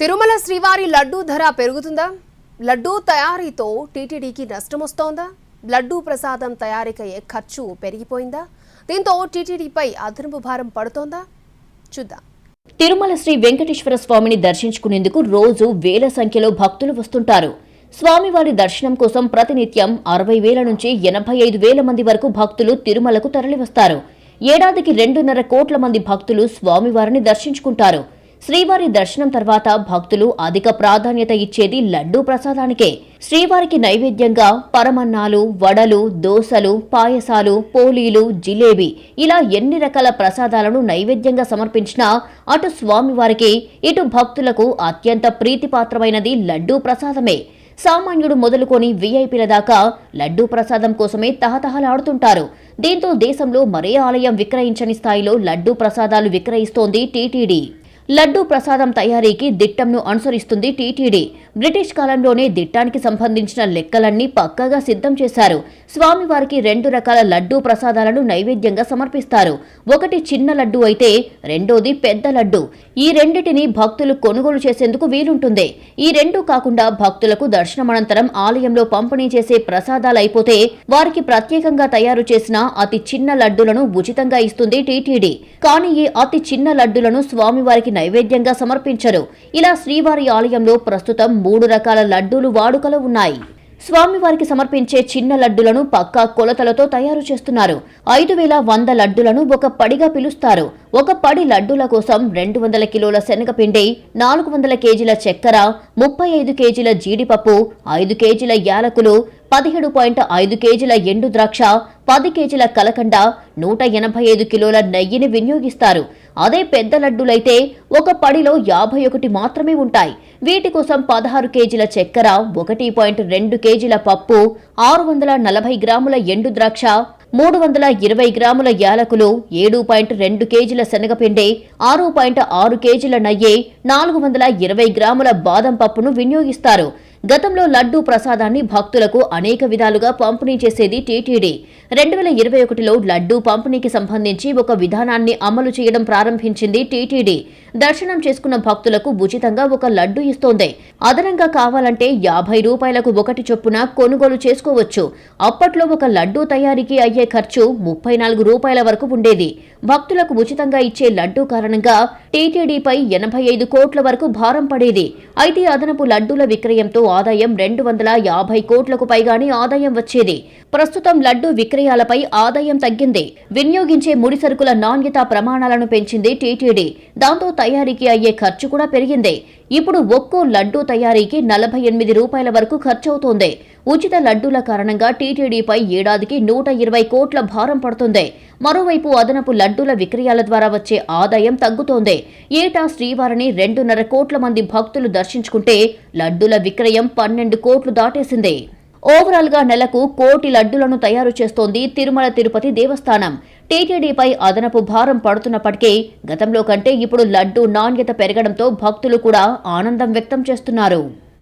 తిరుమల శ్రీవారి లడ్డూ ధర పెరుగుతుందా? లడ్డూ తయారీతో టీటీడీకి నష్టం వస్తోందా లడ్డూ ప్రసాదం తయారీకయ్యే ఖర్చు పెరిగిపోయిందా? దీంతో టీటీడీపై అదనపు భారం పడుతోందా? చూద్దాం. తిరుమల శ్రీ వెంకటేశ్వర స్వామిని దర్శించుకునేందుకు రోజు వేల సంఖ్యలో భక్తులు వస్తుంటారు. స్వామివారి దర్శనం కోసం ప్రతినిత్యం అరవై వేల నుంచి ఎనభై ఐదు వేల మంది వరకు భక్తులు తిరుమలకు తరలివస్తారు. ఏడాదికి రెండున్నర కోట్ల మంది భక్తులు స్వామివారిని దర్శించుకుంటారు. శ్రీవారి దర్శనం తర్వాత భక్తులు అధిక ప్రాధాన్యత ఇచ్చేది లడ్డూ ప్రసాదానికే. శ్రీవారికి నైవేద్యంగా పరమన్నాలు వడలు దోసలు పాయసాలు పోలీలు జిలేబీ ఇలా ఎన్ని రకాల ప్రసాదాలను నైవేద్యంగా సమర్పించినా అటు స్వామివారికి ఇటు భక్తులకు అత్యంత ప్రీతిపాత్రమైనది లడ్డూ ప్రసాదమే. సామాన్యుడు మొదలుకొని వీఐపీల దాకా లడ్డూ ప్రసాదం కోసమే తహతహలాడుతుంటారు. దీంతో దేశంలో మరే ఆలయం విక్రయించని స్థాయిలో లడ్డూ ప్రసాదాలు విక్రయిస్తోంది టీటీడీ. లడ్డూ ప్రసాదం తయారీకి దిట్టంను అనుసరిస్తుంది టీటీడీ. బ్రిటిష్ కాలంలోనే దిట్టానికి సంబంధించిన లెక్కలన్నీ పక్కాగా సిద్ధం చేశారు. స్వామివారికి రెండు రకాల లడ్డూ ప్రసాదాలను నైవేద్యంగా సమర్పిస్తారు. ఒకటి చిన్న లడ్డు అయితే రెండోది పెద్ద లడ్డు. ఈ రెండిటిని భక్తులు కొనుగోలు చేసేందుకు వీలుంటుంది. ఈ రెండు కాకుండా భక్తులకు దర్శనమనంతరం ఆలయంలో పంపిణీ చేసే ప్రసాదాలైపోతే వారికి ప్రత్యేకంగా తయారు చేసిన అతి చిన్న లడ్డులను ఉచితంగా ఇస్తుంది టీటీడీ. కానీ ఈ అతి చిన్న లడ్డులను స్వామివారికి నైవేద్యంగా సమర్పించరు. ఇలా శ్రీవారి ఆలయంలో ప్రస్తుతం మూడు రకాల లడ్డూలు వాడుకలో ఉన్నాయి. స్వామివారికి సమర్పించే చిన్న లడ్డులను పక్కా కొలతలతో తయారు చేస్తున్నారు. ఐదు వేల వంద లడ్డులను ఒక పడిగా పిలుస్తారు. ఒక పడి లడ్డుల కోసం రెండు వందల కిలోల శనగపిండి నాలుగు వందల కేజీల చక్కెర ముప్పై ఐదు కేజీల జీడిపప్పు ఐదు కేజీల యాలకులు పదిహేడు పాయింట్ ఐదు కేజీల ఎండు ద్రాక్ష పది కేజీల కలకండ నూట ఎనభై ఐదు కిలోల నెయ్యిని వినియోగిస్తారు. అదే పెద్ద లడ్డూలైతే ఒక పడిలో యాభై ఒకటి మాత్రమే ఉంటాయి. వీటి కోసం పదహారు కేజీల చక్కెర ఒకటి పాయింట్ రెండు కేజీల పప్పు ఆరు వందల నలభై గ్రాముల ఎండు ద్రాక్ష మూడు వందల ఇరవై గ్రాముల యాలకులు ఏడు పాయింట్ రెండు కేజీల శనగపిండి ఆరు పాయింట్ ఆరు కేజీల నెయ్యి నాలుగు వందల ఇరవై గ్రాముల బాదం పప్పును వినియోగిస్తారు. గతంలో లడ్డూ ప్రసాదాన్ని భక్తులకు అనేక విధాలుగా పంపిణీ చేసేది టీటీడీ. రెండు వేల ఇరవై ఒకటిలో లడ్డూ పంపిణీకి సంబంధించి ఒక విధానాన్ని అమలు చేయడం ప్రారంభించింది టీటీడీ. దర్శనం చేసుకున్న భక్తులకు ఉచితంగా ఒక లడ్డు ఇస్తోంది. అదనంగా కావాలంటే యాభై రూపాయలకు ఒకటి చొప్పున కొనుగోలు చేసుకోవచ్చు. అప్పట్లో ఒక లడ్డూ తయారీకి అయ్యే ఖర్చు ముప్పై నాలుగు రూపాయల వరకు ఉండేది. భక్తులకు ఉచితంగా ఇచ్చే లడ్డూ కారణంగా టీటీడీపై ఎనభై ఐదు కోట్ల వరకు భారం పడేది. అయితే అదనపు లడ్డూల విక్రయంతో ఆదాయం రెండు వందల యాభై కోట్లకు పైగానే ఆదాయం వచ్చేది. ప్రస్తుతం లడ్డూ విక్రయాలపై ఆదాయం తగ్గింది. వినియోగించే ముడి సరుకుల నాణ్యత ప్రమాణాలను పెంచింది టీటీడీ. దాంతో తయారీకి అయ్యే ఖర్చు కూడా పెరిగింది. ఇప్పుడు ఒక్కో లడ్డూ తయారీకి నలభై ఎనిమిది రూపాయల వరకు ఖర్చవుతోంది. ఉచిత లడ్డూల కారణంగా టీటీడీపై ఏడాదికి నూట ఇరవై కోట్ల భారం పడుతుంది. మరోవైపు అదనపు లడ్డూల విక్రయాల ద్వారా వచ్చే ఆదాయం తగ్గుతోంది. ఏటా శ్రీవారిని రెండున్నర కోట్ల మంది భక్తులు దర్శించుకుంటే లడ్డూల విక్రయం పన్నెండు కోట్లు దాటేసింది. ఓవరాల్గా నెలకు కోటి లడ్డులను తయారు చేస్తోంది తిరుమల తిరుపతి దేవస్థానం. టీటీడీపై అదనపు భారం పడుతున్నప్పటికీ గతంలో కంటే ఇప్పుడు లడ్డూ నాణ్యత పెరగడంతో భక్తులు కూడా ఆనందం వ్యక్తం చేస్తున్నారు.